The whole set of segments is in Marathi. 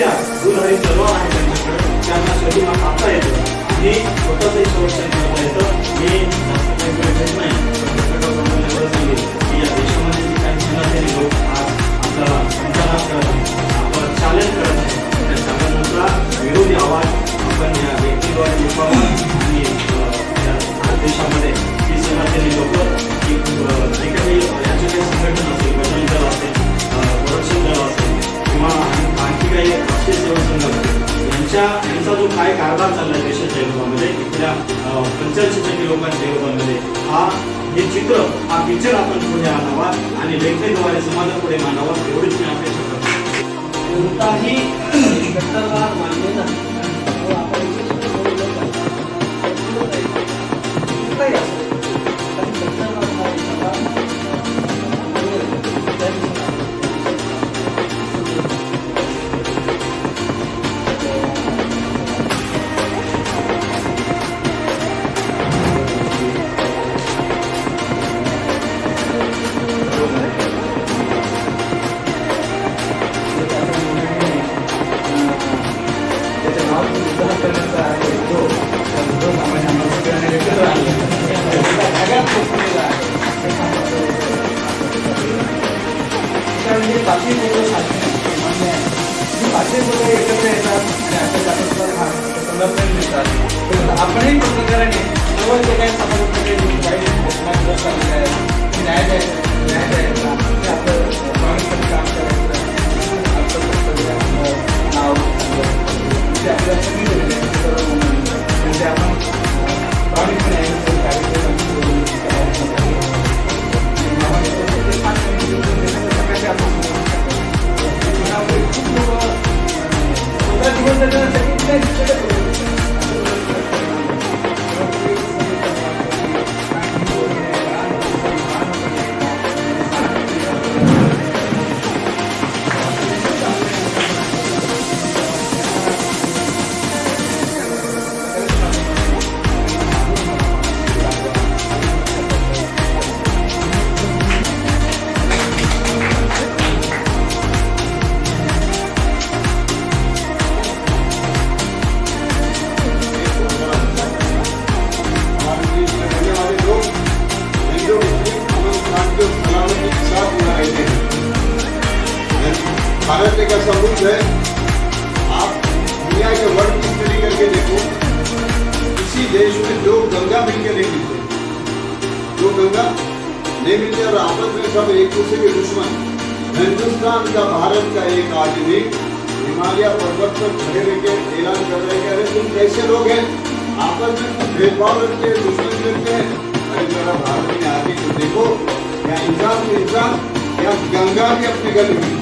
दुधारी सर्व आहे त्यांच्याकडे. त्यांना शरीरात कापता येतं आणि स्वतःचंही संरक्षण कारभार चाललाय देशाच्या विरोधामध्ये इथल्या पंच्याऐंशी टक्के लोकांच्या विरोधामध्ये हा हे चित्र हा पिक्चर आपण पुढे आणावा आणि लेखणीद्वारे समाजापुढे मांडावा एवढीच मी अपेक्षा करतो. कोणताही कट्टरवाद मान्य नाही. आपण सर्व जे काही समाजामध्ये घटना घटनाग्रस्त झालेल्या आहेत न्याय द्यायचं. देश में जो गंगा मिलकर नहीं मिलते दो गंगा नहीं मिलते और आपस में सब एक दूसरे के दुश्मन। हिंदुस्तान का, भारत का एक आदमी हिमालय पर्वत पर खड़े रह के ऐलान कर रहे हैं अरे तुम कैसे लोग हैं? आपस में भेदभाव रखते हैं, दुश्मन रखते हैं। अरे जरा भारत में आके तो देखो या इंसान तो इंसान या गंगा भी अपने गले में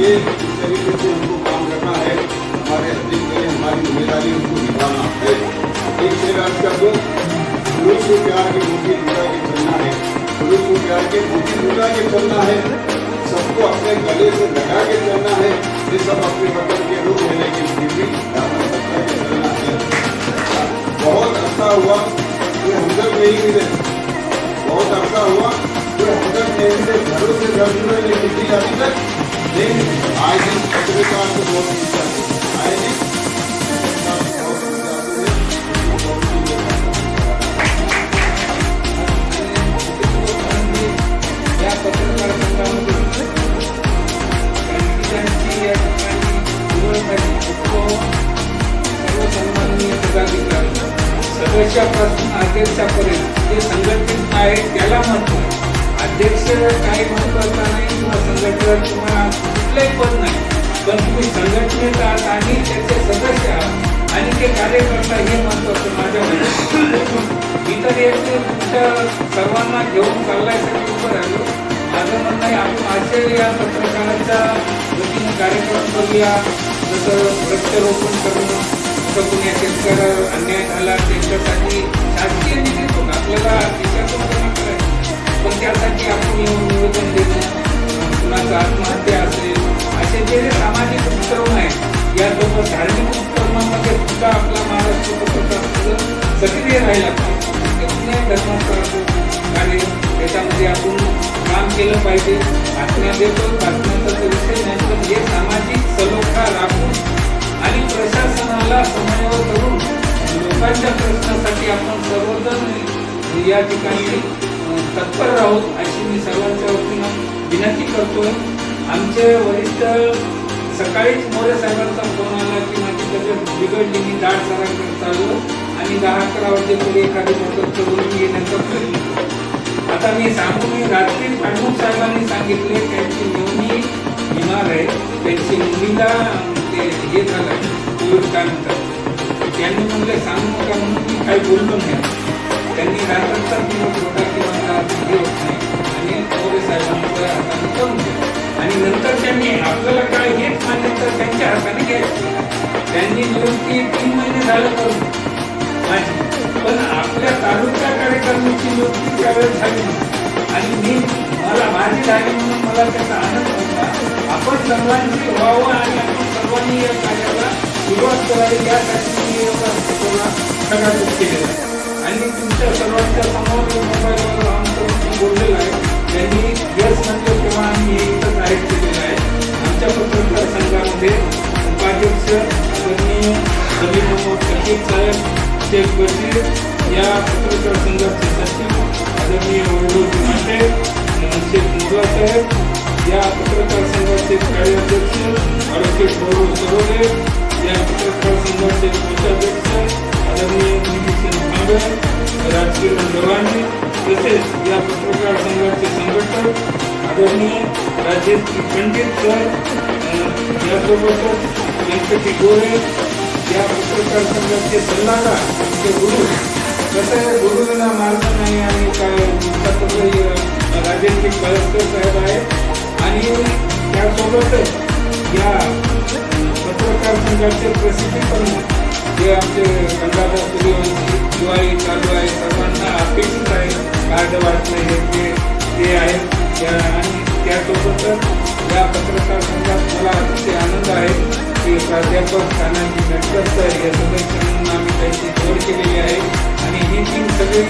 ये इस तरीके से हमको काम करना है। हमारे पहले हमारी ज़िम्मेदारी उनको निभाना है एक से राज कर को प्यार के मुठी लुटा के चलना है पुरुष को प्यार के मुठी लुटा के चलना है सबको अपने गले से लगा के चलना है ये सब अपने वतन के लोग हैं लेकिन फिर भी चलना है बहुत अच्छा हुआ कोई हमदर्द नहीं मिले बहुत अच्छा हुआ कोई हमदर्द नहीं मिले घरों से घर जुड़े लेकिन अभी तक नहीं मिले। आए दिन पत्रकार को बहुत अध्यक्षापर्यंत जे संघटित आहे त्याला महत्त्व आहे अध्यक्ष काही महत्त्वाचा नाही किंवा संघटना किंवा कुठलंही पद नाही. पण तुम्ही संघटनेत आहात आणि त्याचे सदस्य आहात आणि ते कार्यकर्ता हे महत्वाचं माझ्या इतर एक तुमच्या सर्वांना घेऊन चालण्यासाठी उभं राहिलो. माझं म्हणणं आहे आपण असे या पत्रकारांच्या वतीने कार्यक्रम करूया. जसं वृक्षारोपण करणं जसं या शेतकऱ्यावर अन्याय झाला त्यांच्यासाठी शासकीय निधीतून आपल्याला देशातून जमा करायचं. पण त्यासाठी आपण निवेदन देणं कुणाचा आत्महत्या असेल असे जे सामाजिक उपक्रम आहेत यासोबत धार्मिक उपक्रमामध्ये सुद्धा आपला महाराष्ट्र सक्रिय राहिला पाहिजे. कुठल्याही धर्माचं कार्य त्याच्यामध्ये आपण काम केलं पाहिजे. बातम्या देतो बातम्यांचा विषय नाही पण हे सामाजिक सलोखा राखून आणि प्रशासनाला समन्वय करून लोकांच्या प्रश्नासाठी आपण सर्वजण या ठिकाणी तत्पर राहू अशी मी सर्वांच्या वतीनं विनंती करतोय आमचे वरिष्ठ सकाळीच मोरे साहेबांचा फोन आला की माझी तब्येत बिघडली मी दाट सराकडे चाललो आणि दहा अकरा वाजेपूर्वी एखादी मदत करून येण्याचा प्रयत्न केला. आता मी सांगू मी रात्री पांडुप साहेबांनी सांगितले त्यांची नेहमी बिमार आहे त्यांची मुलीला ते हे झालं कोविड काय म्हणतात त्यांनी म्हणले सांगू नका म्हणून मी काही बोललो नाही. त्यांनी रात्रीचा दिवस होता किंवा हे होत नाही. आणि मोरे साहेबांच्या हाताने करून दिलं. आणि नंतर त्यांनी आपल्याला काय हेच मान्यता त्यांच्या हाताने घ्यायची. त्यांनी नियुक्ती तीन महिने झालं करून. माझी. पण आपल्या तालुका कार्यक्रमाची नियुक्ती त्यावेळेस झाली आणि मी मला माझी झाली म्हणून मला त्याचा आनंद होता. आपण सर्वांची व्हावं आणि आपण सर्वांनी या कार्याला सुरुवात करावी यासाठी मी एवढा केलेला आहे. आणि तुमच्या सर्वांच्या समोर मोबाईलवर आमचं बोललेलं आहे त्यांनी यश म्हणलं तेव्हा आम्ही हे इथं जाहीर केलेलं आहे आमच्या पत्रकार संघामध्ये उपाध्यक्ष आदरणीय रवी मोहम्मद शकीब साहेब शेख बशीर या पत्रकार संघाचे सचिव आदरणीय वैभव माटे शेख मुर्ला साहेब या पत्रकार संघाचे कार्याध्यक्ष ॲडव्होकेट गौरव सरोदे या पत्रकार संघाचे कोषाध्यक्ष राजकीय गव्हाणे तसेच या पत्रकार संघाचे संघटक आदरणीय राजेश पंडित सर अं, यासोबतच व्यंकटी गोरे या पत्रकार संघाचे सल्लागार आमचे गुरु कसं आहे गुरुविना मार्ग नाही आणि काय त्यातले, अं, राजेंद्र कळसकर साहेब आहेत आणि त्यासोबतच या अं, पत्रकार संघाचे प्रसिद्धी पण जे आमचे गंगाधर सूर्यवंशी दिवाळी चालू आहे सर्वांना अपेक्षित आहे. कार्ड वाटणे हे ते ते आहेत त्या आणि त्यासोबतच या पत्रकार संघात मला अतिशय आनंद आहे की प्राध्यापक कानाजी नटकर सर या सदस्यांना आम्ही त्यांची जोड केलेली आहे. आणि ही टीम सगळी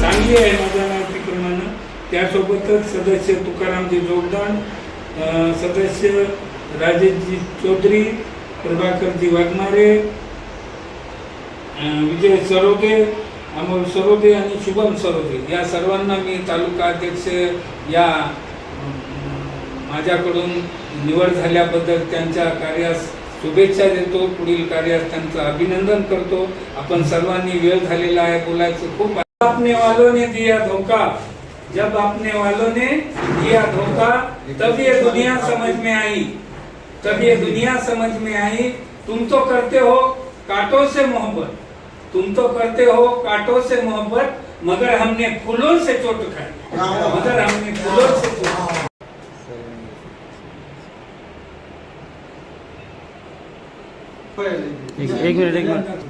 चांगली आहे माझ्या माहितीप्रमाणे त्यासोबतच सदस्य तुकारामजी जोगदान सदस्य राजेशजी चौधरी प्रभाकरजी वाघमारे विजय सरोदे अमोल सरोदे आणि शुभम सरोदे. या सर्वांना मी तालुका अध्यक्ष या माझ्याकडून निवड झाल्याबद्दल त्यांच्या कार्यास शुभेच्छा देतो. पुढील कार्यास त्यांचं अभिनंदन करतो. आपण सर्वांनी वेळ झालेला आहे बोलायचं. खूप आपने वालों ने दिया धोखा जब आपने वालों ने दिया धोखा तब ये दुनिया समझ में आई. तब ये दुनिया समझ में आई, तुम तो करते हो कांटों से मोहब्बत। तुम तो करते हो कांटों से मोहब्बत, मगर हमने फूलों से चोट खाई। मगर हमने फूलों से चोट एक मिनट, एक मिनिट।